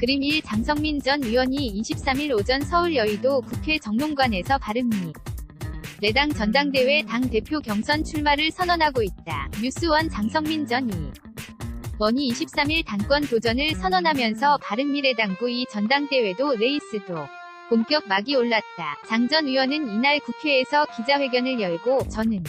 그림 1 장성민 전 의원이 23일 오전 서울 여의도 국회 정론관에서 바른미 내당 전당대회 당 대표 경선 출마를 선언하고 있다. 뉴스원 장성민 전 의. 원이 23일 당권 도전을 선언하면서 바른미래당구 이 전당대회도 레이스도 본격 막이 올랐다. 장 전 의원은 이날 국회에서 기자회견을 열고 저는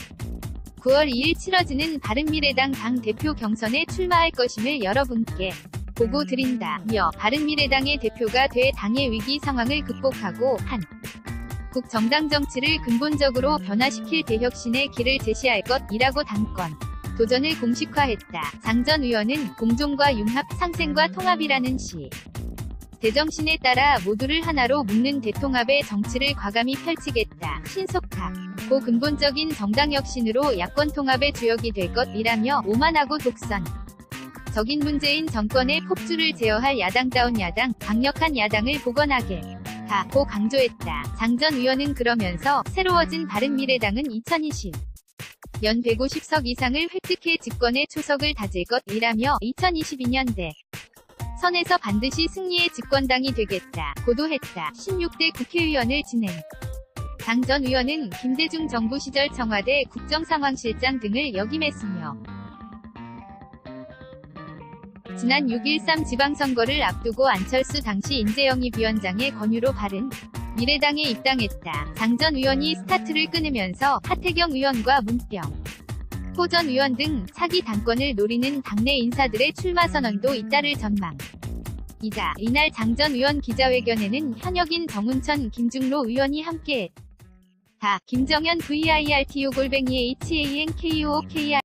9월 2일 치러지는 바른미래당 당 대표 경선에 출마할 것임을 여러분께 보고 드린다며 바른미래당의 대표가 돼 당의 위기 상황을 극복하고 한 국 정당 정치를 근본적으로 변화시킬 대혁신의 길을 제시할 것이라고 당권 도전을 공식화했다. 장 전 의원은 공존과 융합, 상생과 통합이라는 시 대정신에 따라 모두를 하나로 묶는 대통합의 정치를 과감히 펼치겠다. 신속하 고 근본적인 정당 혁신으로 야권 통합의 주역이 될 것이라며 오만하고 독선 적인 문재인 정권의 폭주를 제어할 야당다운 야당, 강력한 야당을 복원하게 다고 강조했다. 장 전 의원은 그러면서 새로워진 바른미래당은 2020 연 150석 이상을 획득해 집권의 초석을 다질 것이라며 2022년 대 선에서 반드시 승리의 집권당이 되겠다. 고도했다. 16대 국회의원을 진행. 장 전 의원은 김대중 정부 시절 청와대 국정상황실장 등을 역임했으며 지난 6.13 지방선거를 앞두고 안철수 당시 인재영입 위원장의 권유로 바른 미래당에 입당했다. 장전 의원이 스타트를 끊으면서 하태경 의원과 문병 호전 의원 등 차기 당권을 노리는 당내 인사들의 출마 선언도 잇따를 전망. 이다. 이날 장 전 의원 기자회견에는 현역인 정운천, 김중로 의원이 함께 다 김정현 VIRTU 골뱅이 HANKUOKR